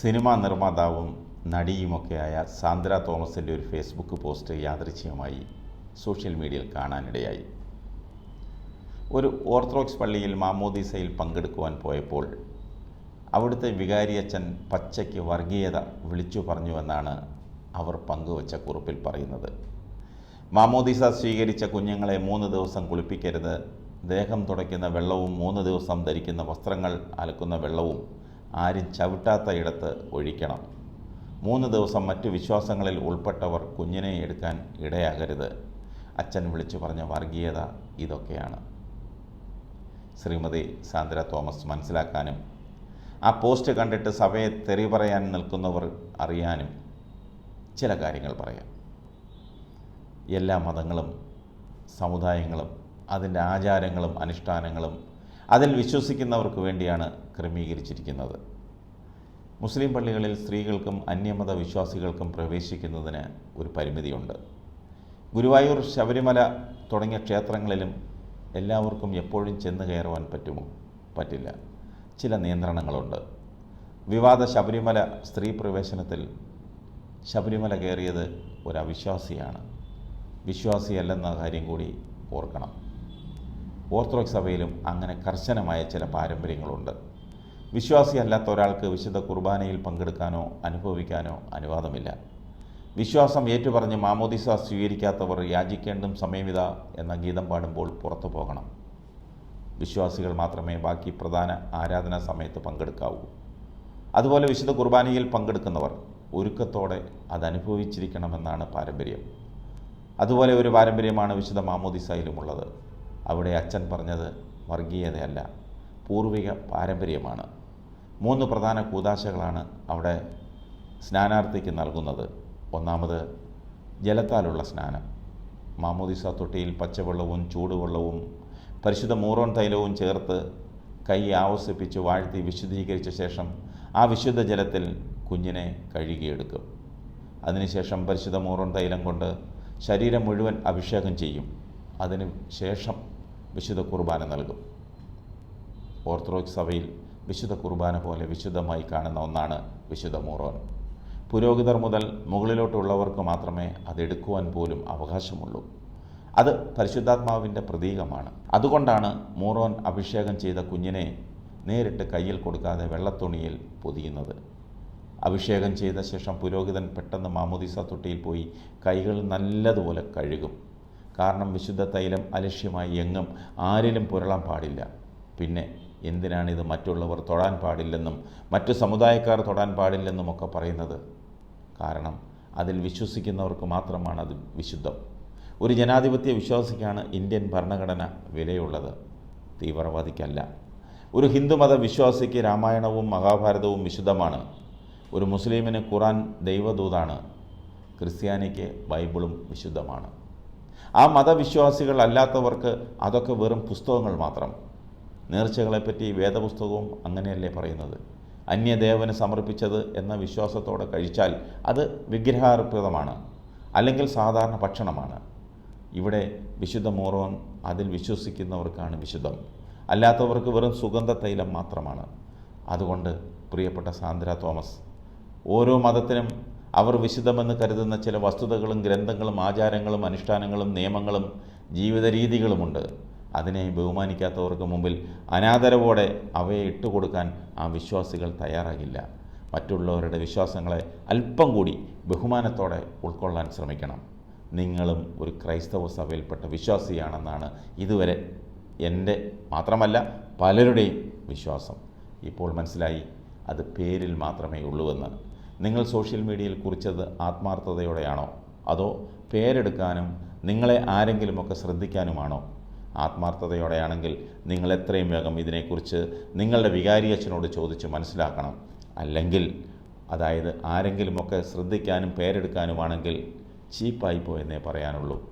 Cinema നിർമ്മാതാവും നടിയുമൊക്കെയായ Sandra തോമസിന്റെ ഒരു Facebook post യാദൃച്ഛികമായി സോഷ്യൽ മീഡിയയിൽ കാണാനിടയായി. ഒരു ഓർത്തഡോക്സ് പള്ളിയിൽ മാമോദീസയിൽ പങ്കെടുക്കുവാൻ പോയപ്പോൾ അവിടുത്തെ വികാരിയച്ഛൻ പച്ചയ്ക്ക് വർഗീയത വിളിച്ചു പറഞ്ഞുവെന്നാണ് അവർ പങ്കുവച്ച കുറിപ്പിൽ പറയുന്നത്. മാമോദീസ സ്വീകരിച്ച കുഞ്ഞുങ്ങളെ മൂന്ന് ദിവസം കുളിപ്പിക്കരുത്. ദേഹം തുടയ്ക്കുന്ന വെള്ളവും മൂന്ന് ദിവസം ധരിക്കുന്ന വസ്ത്രങ്ങൾ അലക്കുന്ന വെള്ളവും ആരും ചവിട്ടാത്ത ഇടത്ത് ഒഴിക്കണം. മൂന്ന് ദിവസം മറ്റു വിശ്വാസങ്ങളിൽ ഉൾപ്പെട്ടവർ കുഞ്ഞിനെ എടുക്കാൻ ഇടയാകരുത്. അച്ഛൻ വിളിച്ചു പറഞ്ഞ വർഗീയത ഇതൊക്കെയാണ്. ശ്രീമതി സാന്ദ്ര തോമസ് മനസ്സിലാക്കാനും ആ പോസ്റ്റ് കണ്ടിട്ട് സഭയെ തെറി പറയാൻ നിൽക്കുന്നവർ അറിയാനും ചില കാര്യങ്ങൾ പറയാം. എല്ലാ മതങ്ങളും സമുദായങ്ങളും അതിന്റെ ആചാരങ്ങളും അനുഷ്ഠാനങ്ങളും അതിൽ വിശ്വസിക്കുന്നവർക്ക് വേണ്ടിയാണ് ക്രമീകരിച്ചിരിക്കുന്നത്. മുസ്ലിം പള്ളികളിൽ സ്ത്രീകൾക്കും അന്യമത വിശ്വാസികൾക്കും പ്രവേശിക്കുന്നതിന് ഒരു പരിമിതിയുണ്ട്. ഗുരുവായൂർ ശബരിമല തുടങ്ങിയ ക്ഷേത്രങ്ങളിലും എല്ലാവർക്കും എപ്പോഴും ചെന്ന് കയറുവാൻ പറ്റുമോ? പറ്റില്ല. ചില നിയന്ത്രണങ്ങളുണ്ട്. വിവാദ ശബരിമല സ്ത്രീ പ്രവേശനത്തിൽ ശബരിമല കയറിയത് ഒരു അവിശ്വാസിയാണ് വിശ്വാസിയല്ലെന്ന കാര്യം കൂടി ഓർക്കണം. ഓർത്തഡോക്സ് സഭയിലും അങ്ങനെ കർശനമായ ചില പാരമ്പര്യങ്ങളുണ്ട്. വിശ്വാസിയല്ലാത്ത ഒരാൾക്ക് വിശുദ്ധ കുർബാനയിൽ പങ്കെടുക്കാനോ അനുഭവിക്കാനോ അനുവാദമില്ല. വിശ്വാസം ഏറ്റുപറഞ്ഞ് മാമോദിസ സ്വീകരിക്കാത്തവർ യാചിക്കേണ്ടും സമയമിത എന്ന ഗീതം പാടുമ്പോൾ പുറത്തു പോകണം. വിശ്വാസികൾ മാത്രമേ ബാക്കി പ്രധാന ആരാധനാ സമയത്ത് പങ്കെടുക്കാവൂ. അതുപോലെ വിശുദ്ധ കുർബാനയിൽ പങ്കെടുക്കുന്നവർ ഒരുക്കത്തോടെ അതനുഭവിച്ചിരിക്കണമെന്നാണ് പാരമ്പര്യം. അതുപോലെ ഒരു പാരമ്പര്യമാണ് വിശുദ്ധ മാമോദിസയിലുമുള്ളത്. അവിടെ അച്ഛൻ പറഞ്ഞത് വർഗീയതയല്ല പൂർവിക പാരമ്പര്യമാണ്. മൂന്ന് പ്രധാന കൂതാശകളാണ് അവിടെ സ്നാനാർത്ഥിക്ക് നൽകുന്നത്. ഒന്നാമത് ജലത്താലുള്ള സ്നാനം. മാമോദിസ തൊട്ടിയിൽ പച്ചവെള്ളവും ചൂടുവെള്ളവും പരിശുദ്ധ മൂറോൺ തൈലവും ചേർത്ത് കൈ ആവസിപ്പിച്ച് വാഴ്ത്തി വിശുദ്ധീകരിച്ച ശേഷം ആ വിശുദ്ധ ജലത്തിൽ കുഞ്ഞിനെ കഴുകിയെടുക്കും. അതിനുശേഷം പരിശുദ്ധ മൂറോൺ തൈലം കൊണ്ട് ശരീരം മുഴുവൻ അഭിഷേകം ചെയ്യും. അതിന് ശേഷം വിശുദ്ധ കുർബാന നൽകും. ഓർത്തഡോക്സ് സഭയിൽ വിശുദ്ധ കുർബാന പോലെ വിശുദ്ധമായി കാണുന്ന ഒന്നാണ് വിശുദ്ധ മൂറോൻ. പുരോഹിതർ മുതൽ മുകളിലോട്ടുള്ളവർക്ക് മാത്രമേ അതെടുക്കുവാൻ പോലും അവകാശമുള്ളൂ. അത് പരിശുദ്ധാത്മാവിന്റെ പ്രതീകമാണ്. അതുകൊണ്ടാണ് മൂറോൻ അഭിഷേകം ചെയ്ത കുഞ്ഞിനെ നേരിട്ട് കയ്യിൽ കൊടുക്കാതെ വെള്ളത്തുണിയിൽ പൊതിയുന്നത്. അഭിഷേകം ചെയ്ത ശേഷം പുരോഹിതൻ പെട്ടെന്ന് മാമോദിസ തൊട്ടിയിൽ പോയി കൈകൾ നല്ലതുപോലെ കഴുകും. കാരണം വിശുദ്ധ തൈലം അലക്ഷ്യമായി എങ്ങും ആരിലും പുരളാൻ പാടില്ല. പിന്നെ എന്തിനാണിത് മറ്റുള്ളവർ തൊടാൻ പാടില്ലെന്നും മറ്റു സമുദായക്കാർ തൊടാൻ പാടില്ലെന്നും ഒക്കെ പറയുന്നത്? കാരണം അതിൽ വിശ്വസിക്കുന്നവർക്ക് മാത്രമാണ് അത് വിശുദ്ധം. ഒരു ജനാധിപത്യ വിശ്വാസിക്കാണ് ഇന്ത്യൻ ഭരണഘടന വിലയുള്ളത്. തീവ്രവാദിക്കല്ല. ഒരു ഹിന്ദുമത വിശ്വാസിക്ക് രാമായണവും മഹാഭാരതവും വിശുദ്ധമാണ്. ഒരു മുസ്ലിമിന് ഖുറാൻ ദൈവദൂതാണ്. ക്രിസ്ത്യാനിക്ക് ബൈബിളും വിശുദ്ധമാണ്. ആ മതവിശ്വാസികൾ അല്ലാത്തവർക്ക് അതൊക്കെ വെറും പുസ്തകങ്ങൾ മാത്രം. നേർച്ചകളെപ്പറ്റി വേദപുസ്തകവും അങ്ങനെയല്ലേ പറയുന്നത്? അന്യദേവന് സമർപ്പിച്ചത് എന്ന വിശ്വാസത്തോടെ കഴിച്ചാൽ അത് വിഗ്രഹാർപ്പിതമാണ് അല്ലെങ്കിൽ സാധാരണ ഭക്ഷണമാണ്. ഇവിടെ വിശുദ്ധ മോറോൻ അതിൽ വിശ്വസിക്കുന്നവർക്കാണ് വിശുദ്ധം. അല്ലാത്തവർക്ക് വെറും സുഗന്ധ തൈലം മാത്രമാണ്. അതുകൊണ്ട് പ്രിയപ്പെട്ട സാന്ദ്ര തോമസ് ഓരോ മതത്തിനും അവർ വിശുദ്ധമെന്ന് കരുതുന്ന ചില വസ്തുതകളും ഗ്രന്ഥങ്ങളും ആചാരങ്ങളും അനുഷ്ഠാനങ്ങളും നിയമങ്ങളും ജീവിത രീതികളുമുണ്ട് അതിനെ ബഹുമാനിക്കാത്തവർക്ക് മുമ്പിൽ അനാദരവോടെ അവയെ ഇട്ടുകൊടുക്കാൻ ആ വിശ്വാസികൾ തയ്യാറാകില്ല. മറ്റുള്ളവരുടെ വിശ്വാസങ്ങളെ അല്പം കൂടി ബഹുമാനത്തോടെ ഉൾക്കൊള്ളാൻ ശ്രമിക്കണം. നിങ്ങളും ഒരു ക്രൈസ്തവ സഭയിൽപ്പെട്ട വിശ്വാസിയാണെന്നാണ് ഇതുവരെ എന്റെ മാത്രമല്ല പലരുടെയും വിശ്വാസം. ഇപ്പോൾ മനസ്സിലായി അത് പേരിൽ മാത്രമേ ഉള്ളൂവെന്ന്. നിങ്ങൾ സോഷ്യൽ മീഡിയയിൽ കുറിച്ചത് ആത്മാർത്ഥതയോടെയാണോ? അതോ പേരെടുക്കാനും നിങ്ങളെ ആരെങ്കിലുമൊക്കെ ശ്രദ്ധിക്കാനുമാണോ? ആത്മാർത്ഥതയോടെയാണെങ്കിൽ നിങ്ങൾ എത്രയും വേഗം ഇതിനെക്കുറിച്ച് നിങ്ങളുടെ വികാരി അച്ഛനോട് ചോദിച്ച് മനസ്സിലാക്കണം. അല്ലെങ്കിൽ അതായത് ആരെങ്കിലുമൊക്കെ ശ്രദ്ധിക്കാനും പേരെടുക്കാനുമാണെങ്കിൽ ചീപ്പായിപ്പോ എന്നേ പറയാനുള്ളൂ.